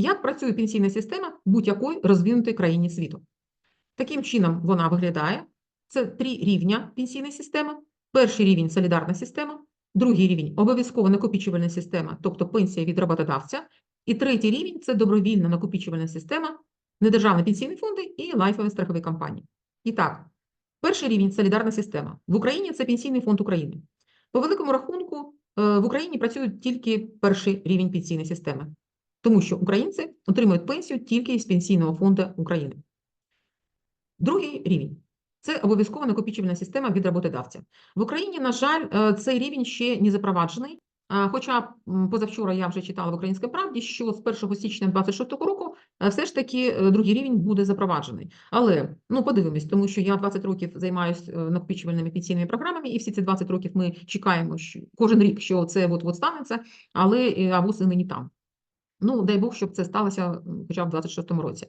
як працює пенсійна система будь-якої розвинутої країни світу. Таким чином вона виглядає. Це три рівня пенсійної системи. Перший рівень солідарна система, другий рівень обов'язкова накопичувальна система, тобто пенсія від роботодавця. І третій рівень це добровільна накопичувальна система, недержавні пенсійні фонди і лайфові страхові компанії. І так, перший рівень солідарна система. В Україні це Пенсійний фонд України. По великому рахунку, е, в Україні працює тільки перший рівень пенсійної системи, тому що українці отримують пенсію тільки із Пенсійного фонду України. Другий рівень це обов'язкова накопичувальна система від роботодавця. В Україні, на жаль, е, цей рівень ще не запроваджений. Хоча позавчора я вже читала в Українській правді, що з 1 січня 2026 року е, все ж таки е, другий рівень буде запроваджений. Але ну подивимось, тому що я 20 років займаюся накопичувальними пенсійними програмами, і всі ці 20 років ми чекаємо що кожен рік, що це от станеться, але е, а вуси нині там. Ну дай Бог, щоб це сталося хоча б в 26-му році.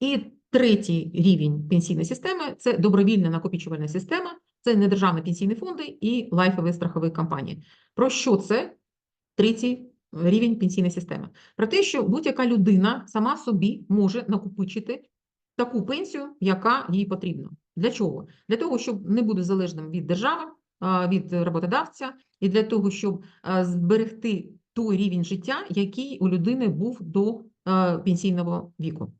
І третій рівень пенсійної системи це добровільна накопичувальна система, це недержавні пенсійні фонди і лайфові страхові компанії. Про що це третій рівень пенсійної системи? Про те, що будь-яка людина сама собі може накопичити таку пенсію, яка їй потрібна. Для чого? Для того, щоб не бути залежним від держави, від роботодавця, і для того, щоб зберегти той рівень життя, який у людини був до пенсійного віку.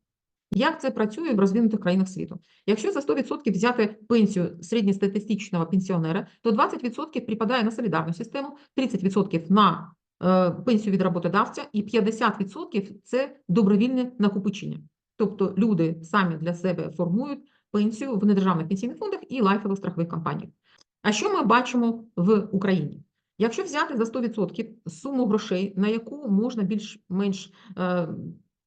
Як це працює в розвинутих країнах світу? Якщо за 100% взяти пенсію середньостатистичного пенсіонера, то 20% припадає на солідарну систему, 30% на е, пенсію від роботодавця і 50% – це добровільне накопичення. Тобто люди самі для себе формують пенсію в недержавних пенсійних фондах і лайфових страхових компаніях. А що ми бачимо в Україні? Якщо взяти за 100% суму грошей, на яку можна більш-менш е,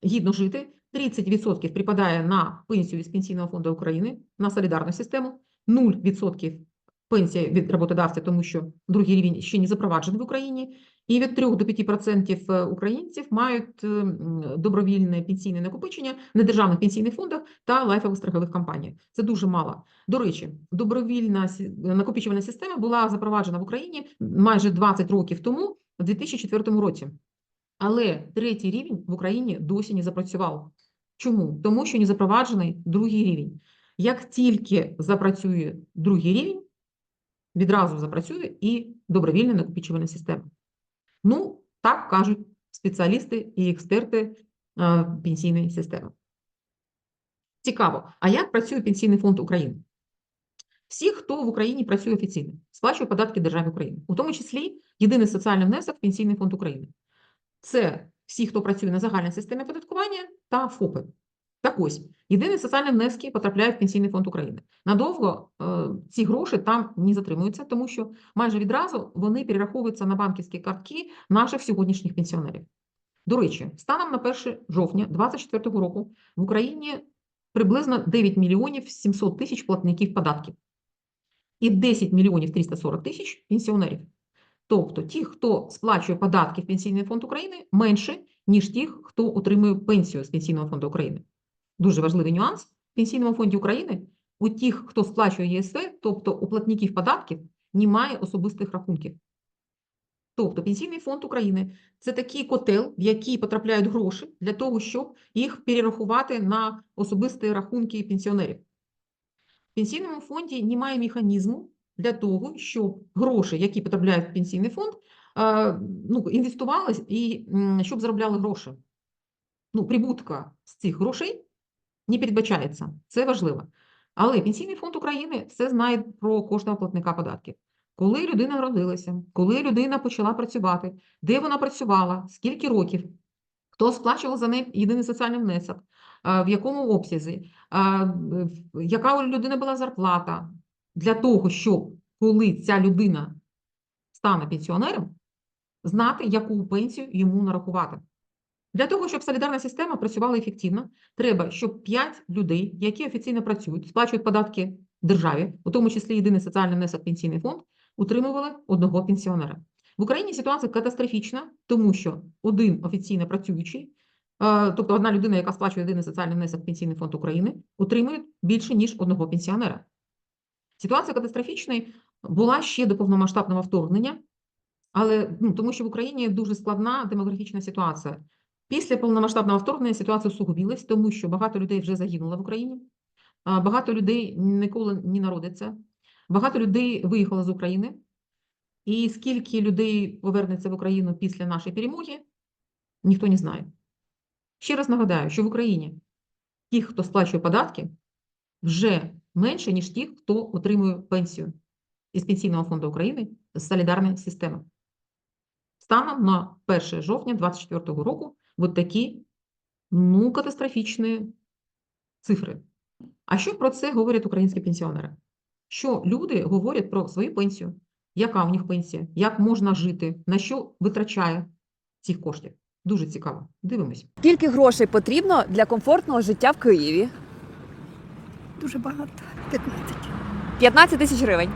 гідно жити, 30% припадає на пенсію з Пенсійного фонду України, на солідарну систему, 0% пенсія від роботодавця, тому що другий рівень ще не запроваджений в Україні, і від 3 до 5% е, українців мають е, добровільне пенсійне накопичення в недержавних пенсійних фондах та лайфових страхових компаніях. Це дуже мало. До речі, добровільна накопичувальна система була запроваджена в Україні майже 20 років тому, в 2004 році. Але третій рівень в Україні досі не запрацював. Чому? Тому що не запроваджений другий рівень. Як тільки запрацює другий рівень, відразу запрацює і добровільна накопичувальна система. Ну, так кажуть спеціалісти і експерти е, пенсійної системи. Цікаво, а як працює Пенсійний фонд України? Всі, хто в Україні працює офіційно, сплачує податки державі України, у тому числі єдиний соціальний внесок в Пенсійний фонд України. Це всі, хто працює на загальній системі оподаткування та ФОПи. Так ось, єдині соціальні внески потрапляють в Пенсійний фонд України. Надовго е, ці гроші там не затримуються, тому що майже відразу вони перераховуються на банківські картки наших сьогоднішніх пенсіонерів. До речі, станом на 1 жовтня 2024 року в Україні приблизно 9 мільйонів 700 тисяч платників податків і 10 мільйонів 340 тисяч пенсіонерів. Тобто ті, хто сплачує податки в Пенсійний фонд України, менше, ніж ті, хто отримує пенсію з Пенсійного фонду України. Дуже важливий нюанс. В Пенсійному фонді України у тих, хто сплачує ЄСВ, тобто у платників податків, немає особистих рахунків. Тобто Пенсійний фонд України – це такий котел, в який потрапляють гроші для того, щоб їх перерахувати на особисті рахунки пенсіонерів. В Пенсійному фонді немає механізму для того, щоб гроші, які потрапляють в пенсійний фонд, ну, інвестувались і щоб заробляли гроші. Ну, прибутка з цих грошей не передбачається. Це важливо. Але Пенсійний фонд України все знає про кожного платника податків. Коли людина народилася, коли людина почала працювати, де вона працювала, скільки років, хто сплачував за неї єдиний соціальний внесок, в якому обсязі, яка у людини була зарплата, для того, щоб коли ця людина стане пенсіонером, знати, яку пенсію йому нарахувати. Для того, щоб солідарна система працювала ефективно, треба, щоб 5 людей, які офіційно працюють, сплачують податки державі, у тому числі єдиний соціальний внесок пенсійний фонд, утримували одного пенсіонера. В Україні ситуація катастрофічна, тому що один офіційно працюючий, е, тобто одна людина, яка сплачує єдиний соціальний внесок Пенсійний фонд України, утримує більше, ніж одного пенсіонера. Ситуація катастрофічна була ще до повномасштабного вторгнення, але ну, тому що в Україні дуже складна демографічна ситуація. Після повномасштабного вторгнення ситуація усугубилась, тому що багато людей вже загинуло в Україні, багато людей ніколи не народиться, багато людей виїхало з України. І скільки людей повернеться в Україну після нашої перемоги, ніхто не знає. Ще раз нагадаю, що в Україні ті, хто сплачує податки, вже менше, ніж ті, хто отримує пенсію із Пенсійного фонду України з солідарної системи. Станом на 1 жовтня 2024 року от такі ну, катастрофічні цифри. А що про це говорять українські пенсіонери? Що люди говорять про свою пенсію, яка у них пенсія, як можна жити, на що витрачає цих коштів. Дуже цікаво. Дивимось. Скільки грошей потрібно для комфортного життя в Києві? Дуже багато. 15. 15 тисяч гривень.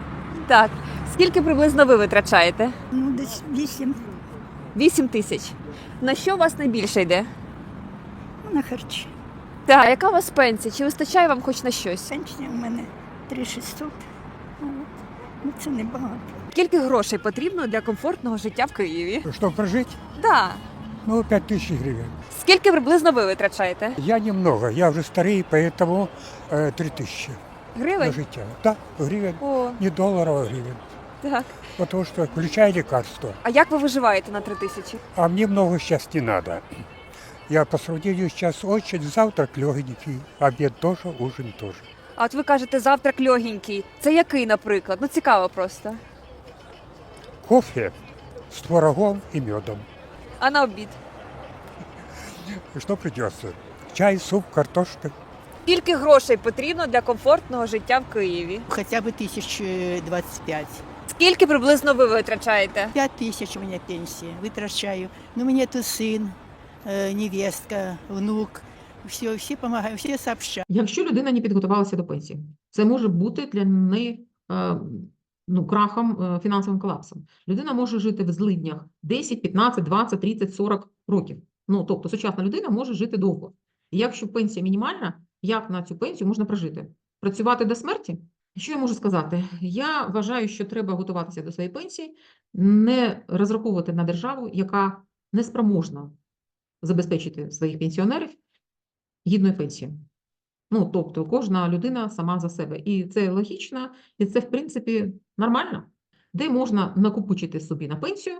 Так. Скільки приблизно ви витрачаєте? Ну, десь 8 8 тисяч. На що у вас найбільше йде? на харчі. Так. А яка у вас пенсія? Чи вистачає вам хоч на щось? Пенсія у мене 3600. От. Ну, це небагато. Скільки грошей потрібно для комфортного життя в Києві? Чтобы прожить, Так. ну, 5 тысяч гривен. Скільки приблизно ви витрачаєте? Я немного, я уже старый, поэтому э, 3 тысячи на Гривень? життя. Да, гривен, О, не долларов, а гривен. так. Потому что включая лекарства. А як ви виживаєте на 3 тисячі? А мне много сейчас не надо. Я по сравнению сейчас очень, завтрак легенький, обед тоже, ужин тоже. А от ви кажете, завтрак легенький. Це який, наприклад? Ну цікаво просто. Кофе с творогом и медом. А на обід? Что придется? Чай, суп, картошка. Скільки грошей потрібно для комфортного життя в Києві? Хотя бы тысяч э, двадцать пять. Скільки приблизно ви витрачаєте? Пять тысяч у меня пенсия, вытрачаю. Но у меня тут сын, э, невестка, внук. Все, все помогаем, все сообща. Якщо людина не підготувалася до пенсії, це може бути для неї е, ну, крахом, е, фінансовим колапсом. Людина може жити в злиднях 10, 15, 20, 30, 40 років. Ну, тобто сучасна людина може жити довго. І якщо пенсія мінімальна, як на цю пенсію можна прожити? Працювати до смерті? Що я можу сказати? Я вважаю, що треба готуватися до своєї пенсії, не розраховувати на державу, яка не спроможна забезпечити своїх пенсіонерів гідною пенсією. Ну, тобто кожна людина сама за себе. І це логічно, і це, в принципі, нормально. Де можна накопичити собі на пенсію,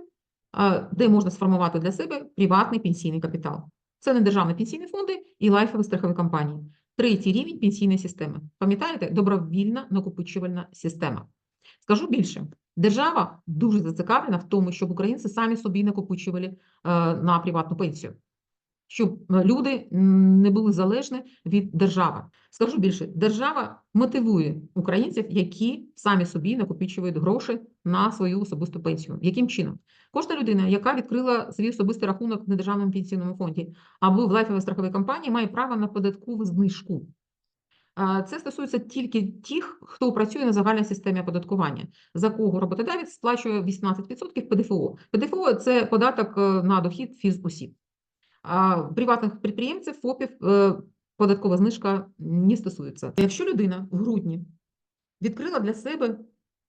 де можна сформувати для себе приватний пенсійний капітал. Це не державні пенсійні фонди і лайфові страхові компанії. Третій рівень пенсійної системи. Пам'ятаєте, добровільна накопичувальна система. Скажу більше, держава дуже зацікавлена в тому, щоб українці самі собі накопичували е, на приватну пенсію щоб е, люди не були залежні від держави. Скажу більше, держава мотивує українців, які самі собі накопичують гроші на свою особисту пенсію. Яким чином? Кожна людина, яка відкрила свій особистий рахунок в недержавному пенсійному фонді або в лайфовій страховій компанії, має право на податкову знижку. Це стосується тільки тих, хто працює на загальній системі оподаткування, за кого роботодавець сплачує 18% ПДФО. ПДФО – це податок е, на дохід фізосіб. Приватних підприємців, ФОПів е, податкова знижка не стосується. Якщо людина в грудні відкрила для себе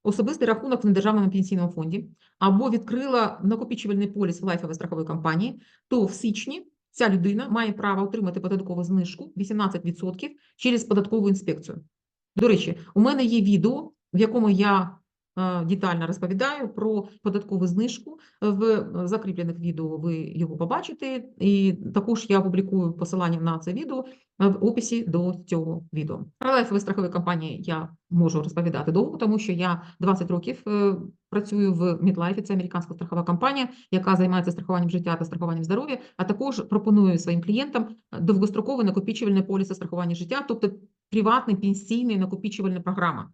особистий рахунок в недержавному пенсійному фонді або відкрила накопичувальний поліс в лайфовій страховій компанії, то в січні ця людина має право отримати податкову знижку 18% через податкову інспекцію. До речі, у мене є відео, в якому я детально розповідаю про податкову знижку. В е, закріплених відео ви його побачите, і також я публікую посилання на це відео е, в описі до цього відео. Про лайфові страхові компанії я можу розповідати довго, тому що я 20 років е, працюю в Мідлайфі, це американська страхова компанія, яка займається страхуванням життя та страхуванням здоров'я, а також пропоную своїм клієнтам довгострокове накопичувальне поліси страхування життя, тобто приватна пенсійна накопичувальна програма.